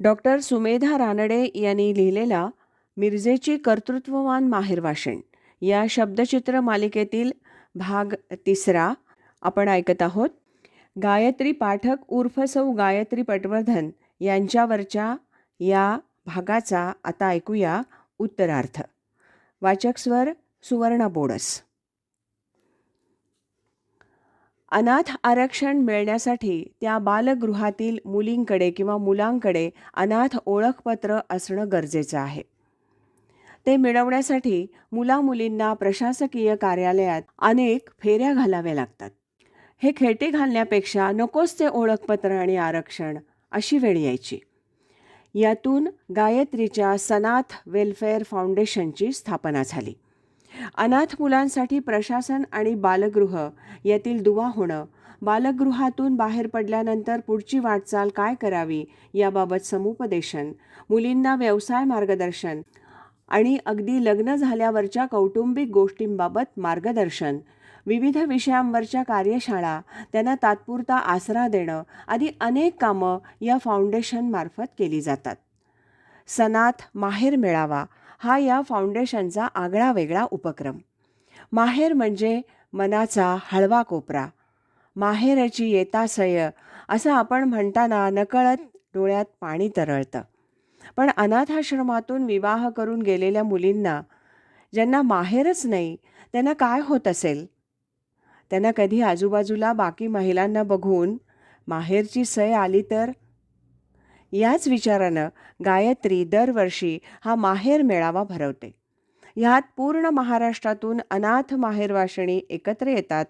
Doctor Sumedha Ranade यांनी लिहिलेला मिरजेची कर्तृत्ववान माहेरवाशिण या शब्दचित्र मालिकेतील भाग तिसरा आपण ऐकत आहोत. गायत्री पाठक उर्फ सौ गायत्री पटवर्धन यांच्यावरच्या या भागाचा आता ऐकूया उत्तरार्थ. वाचक स्वर सुवर्ण बोडस. अनाथ आरक्षण मिळण्यासाठी त्या बालगृहातील मुलींकडे किंवा मुलांकडे अनाथ ओळखपत्र असणं गरजेचं आहे. ते मिळवण्यासाठी मुलामुलींना प्रशासकीय कार्यालयात अनेक फेऱ्या घालाव्या लागतात. हे खेटे घालण्यापेक्षा नकोच ते ओळखपत्र आणि आरक्षण अशी वेळ यायची. यातून गायत्रीच्या सनाथ वेलफेअर फाउंडेशनची स्थापना झाली. अनाथ मुलांसाठी प्रशासन आणि बालगृह यातील दुवा होणं. बालगृहातून बाहेर पडल्यानंतर पुढची वाटचाल काय करावी याबाबत समुपदेशन मुलींना व्यवसाय मार्गदर्शन आणि अगदी लग्न झाल्यावरच्या कौटुंबिक गोष्टींबाबत मार्गदर्शन. विविध विषयांवरच्या कार्यशाळा त्यांना तात्पुरता आसरा देणं आदी अनेक कामं या फाउंडेशनमार्फत केली जातात. सनाथ माहेर मेळावा हा या फाउंडेशनचा आगळा वेगळा उपक्रम. माहेर म्हणजे मनाचा हळवा कोपरा. माहेरची येतासय असं आपण म्हणताना नकळत डोळ्यात पाणी तरळतं. पण अनाथाश्रमातून विवाह करून गेलेल्या मुलींना ज्यांना माहेरच नाही त्यांना काय होत असेल? त्यांना कधी आजूबाजूला बाकी महिलांना बघून माहेरची सय आली तर याच विचारानं गायत्री दरवर्षी हा माहेर मेळावा भरवते. ह्यात पूर्ण महाराष्ट्रातून अनाथ माहेरवाशिणी एकत्र येतात.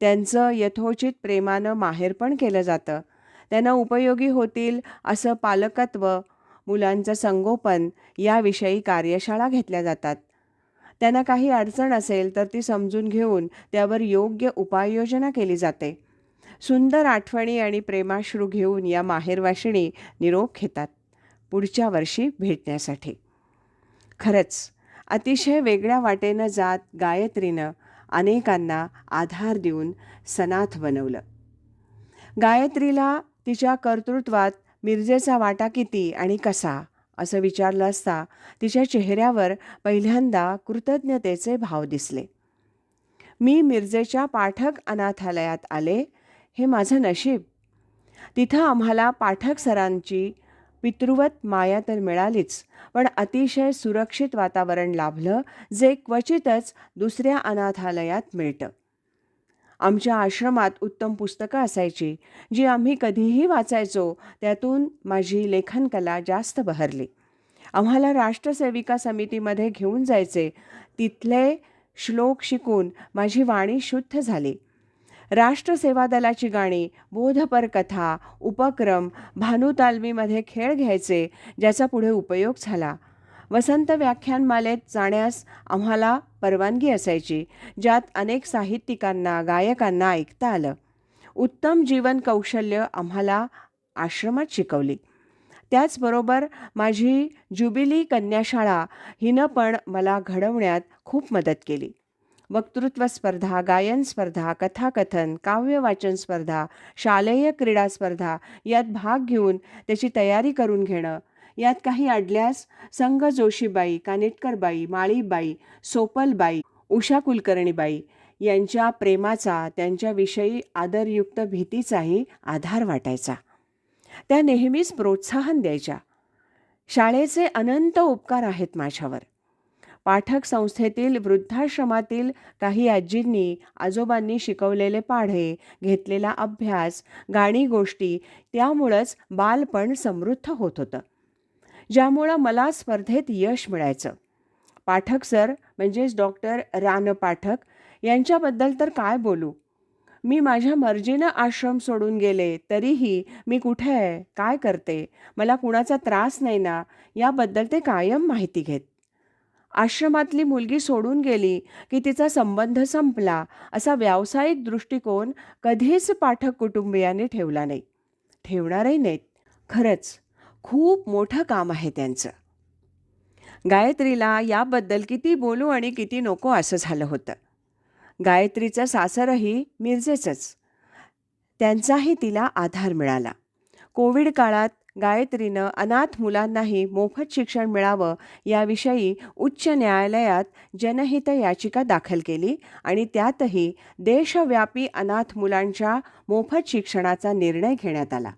त्यांचं यथोचित प्रेमानं माहेर पण केलं जातं. त्यांना उपयोगी होतील असं पालकत्व मुलांचं संगोपन याविषयी कार्यशाळा घेतल्या जातात. त्यांना काही अडचण असेल तर ती समजून घेऊन त्यावर योग्य उपाययोजना केली जाते. सुंदर आठवणी आणि प्रेमाश्रू घेऊन या माहेरवाशिणी निरोप घेतात. पुढच्या वर्षी भेटण्यासाठी. खरंच अतिशय वेगळ्या वाटेनं जात गायत्रीनं अनेकांना आधार देऊन सनाथ बनवलं. गायत्रीला तिच्या कर्तृत्वात मिरजेचा वाटा किती आणि कसा असं विचारलं असता तिच्या चेहऱ्यावर पहिल्यांदा कृतज्ञतेचे भाव दिसले. मी मिरजेच्या पाठक अनाथालयात आले हे माझं नशीब. तिथं आम्हाला पाठक सरांची पितृवत माया तर मिळालीच पण अतिशय सुरक्षित वातावरण लाभलं जे क्वचितच दुसऱ्या अनाथालयात मिळतं. आमच्या आश्रमात उत्तम पुस्तकं असायची जी आम्ही कधीही वाचायचो त्यातून माझी लेखनकला जास्त बहरली. आम्हाला राष्ट्रसेविका समितीमध्ये घेऊन जायचे तिथले श्लोक शिकून माझी वाणी शुद्ध झाली. राष्ट्रसेवा दलाची गाणी बोधपर कथा उपक्रम भानुतालमीमध्ये खेळ घ्यायचे ज्याचा पुढे उपयोग झाला. वसंत व्याख्यानमालेत जाण्यास आम्हाला परवानगी असायची ज्यात अनेक साहित्यिकांना गायकांना ऐकता आलं. उत्तम जीवन कौशल्य आम्हाला आश्रमात शिकवली. त्याचबरोबर माझी जुबिली कन्याशाळा हिनं पण मला घडवण्यात खूप मदत केली. वक्तृत्व स्पर्धा गायन स्पर्धा कथाकथन काव्यवाचन स्पर्धा शालेय क्रीडा स्पर्धा यात भाग घेऊन त्याची तयारी करून घेणं. यात काही अडल्यास संघ जोशीबाई कानेटकरबाई माळीबाई सोपलबाई उषा कुलकर्णीबाई यांच्या प्रेमाचा त्यांच्याविषयी आदरयुक्त भीतीचाही आधार वाटायचा. त्या नेहमीच प्रोत्साहन द्यायच्या. शाळेचे अनंत उपकार आहेत माझ्यावर. पाठक संस्थेतील वृद्धाश्रमातील काही आजींनी आजोबांनी शिकवलेले पाढे घेतलेला अभ्यास गाणी गोष्टी त्यामुळंच बालपण समृद्ध होत होतं. ज्यामुळं मला स्पर्धेत यश मिळायचं. पाठक सर म्हणजेच डॉक्टर रान पाठक यांच्याबद्दल तर काय बोलू? मी माझ्या मर्जीनं आश्रम सोडून गेले तरीही मी कुठे? आहे काय करते? मला कुणाचा त्रास नाही ना? याबद्दल ते कायम माहिती घेत. आश्रमातली मुलगी सोडून गेली की तिचा संबंध संपला असा व्यावसायिक दृष्टिकोन कधीच पाठक कुटुंबियांनी ठेवला नाही. ठेवणारही नाहीत. खरंच खूप मोठं काम आहे त्यांचं. गायत्रीला याबद्दल किती बोलू आणि किती नको असं झालं होतं. गायत्रीचं सासरही मिरजेचंच. त्यांचाही तिला आधार मिळाला. कोविड काळात गायत्रीनं अनाथ मुलांनाही मोफत शिक्षण मिळावं याविषयी उच्च न्यायालयात जनहित याचिका दाखल केली आणि त्यातही देशव्यापी अनाथ मुलांच्या मोफत शिक्षणाचा निर्णय घेण्यात आला.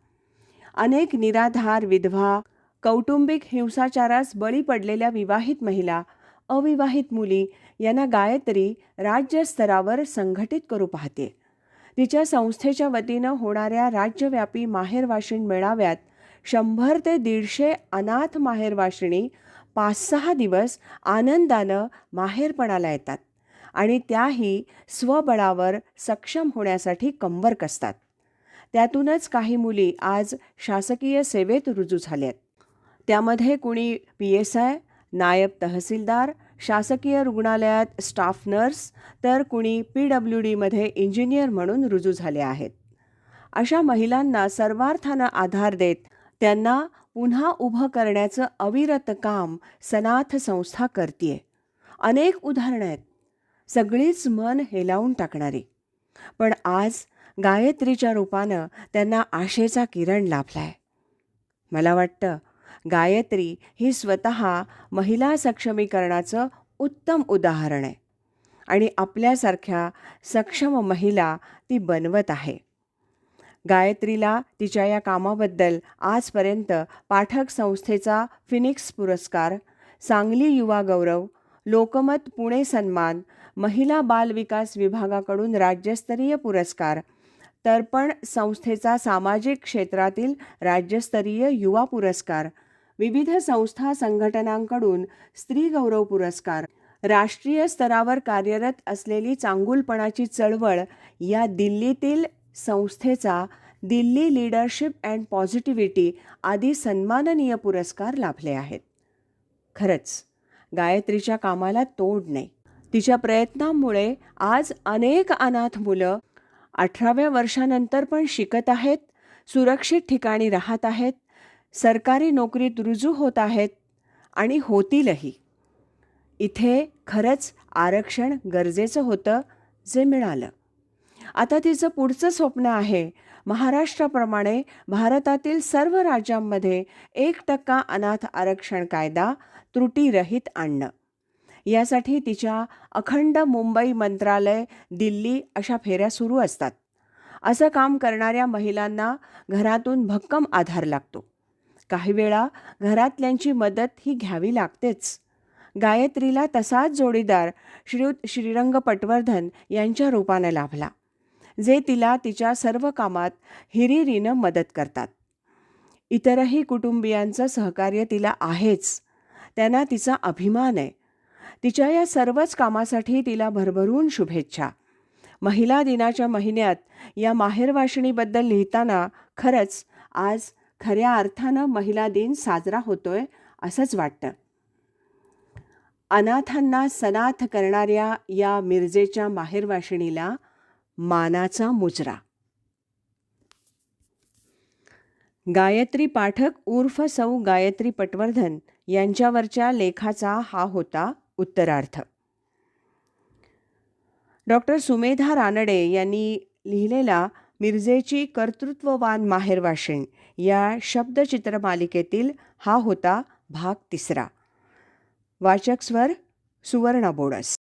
अनेक निराधार विधवा कौटुंबिक हिंसाचारास बळी पडलेल्या विवाहित महिला अविवाहित मुली यांना गायत्री राज्यस्तरावर संघटित करू पाहते. तिच्या संस्थेच्या वतीनं होणाऱ्या राज्यव्यापी माहेरवाशिण मेळाव्यात शंभर ते दीडशे अनाथ माहेरवाशिणी पाच सहा दिवस आनंदानं माहेरपणाला येतात आणि त्याही स्वबळावर सक्षम होण्यासाठी कंबर कसतात. त्यातूनच काही मुली आज शासकीय सेवेत रुजू झाल्यात त्यामध्ये कुणी पी एस आय नायब तहसीलदार शासकीय रुग्णालयात स्टाफ नर्स तर कुणी पी डब्ल्यू डीमध्ये इंजिनियर म्हणून रुजू झाले आहेत. अशा महिलांना सर्वार्थानं आधार देत त्यांना पुन्हा उभं करण्याचं अविरत काम सनाथ संस्था करतीये. अनेक उदाहरणं आहेत. सगळीच मन हेलावून टाकणारी. पण आज गायत्रीच्या रूपानं त्यांना आशेचा किरण लाभलाय. मला वाटतं गायत्री ही स्वतः महिला सक्षमीकरणाचं उत्तम उदाहरण आहे. आणि आपल्यासारख्या सक्षम महिला ती बनवत आहे. गायत्रीला तिच्या या कामाबद्दल आजपर्यंत पाठक संस्थेचा फिनिक्स पुरस्कार सांगली युवा गौरव लोकमत पुणे सन्मान महिला बाल विकास विभागाकडून राज्यस्तरीय पुरस्कार तर्पण संस्थेचा सामाजिक क्षेत्रातील राज्यस्तरीय युवा पुरस्कार विविध संस्था संघटनांकडून स्त्री गौरव पुरस्कार. राष्ट्रीय स्तरावर कार्यरत असलेली चांगुलपणाची चळवळ या दिल्लीतील संस्थेचा दिल्ली लीडरशिप अँड पॉझिटिव्हिटी आदी सन्माननीय पुरस्कार लाभले आहेत. खरंच गायत्रीच्या कामाला तोड नाही. तिच्या प्रयत्नांमुळे आज अनेक अनाथ मुलं अठराव्या वर्षानंतर पण शिकत आहेत सुरक्षित ठिकाणी राहत आहेत सरकारी नोकरीत रुजू होत आहेत आणि होतीलही. इथे खरंच आरक्षण गरजेचं होतं जे मिळालं. आता तिचं पुढचं स्वप्न आहे महाराष्ट्राप्रमाणे भारतातील सर्व राज्यांमध्ये एक टक्का अनाथ आरक्षण कायदा त्रुटीरहित आणणं. यासाठी तिच्या अखंड मुंबई मंत्रालय दिल्ली अशा फेऱ्या सुरू असतात. असं काम करणाऱ्या महिलांना घरातून भक्कम आधार लागतो. काही वेळा घरातल्यांची मदत ही घ्यावी लागतेच. गायत्रीला तसाच जोडीदार श्रीयुत श्रीरंग पटवर्धन यांच्या रूपानं लाभला जे तिला तिच्या सर्व कामात हिरिरीनं मदत करतात. इतरही कुटुंबियांचं सहकार्य तिला आहेच त्यांना तिचा अभिमान आहे. तिच्या या सर्वच कामासाठी तिला भरभरून शुभेच्छा. महिला दिनाच्या महिन्यात या माहेरवाशिणीबद्दल लिहिताना खरंच आज खऱ्या अर्थानं महिला दिन साजरा होतोय असंच वाटतं. अनाथांना सनाथ करणाऱ्या या मिरजेच्या माहेरवाशिणीला मानाचा मुजरा. गायत्री पाठक उर्फ सौ गायत्री पटवर्धन यांच्यावरच्या लेखाचा हा होता उत्तरार्थ. डॉक्टर सुमेधा रानडे यांनी लिहिलेला मिरजेची कर्तृत्ववान माहेरवाशिण या शब्दचित्र मालिकेतील हा होता भाग तिसरा. वाचक स्वर सुवर्णा बोडस.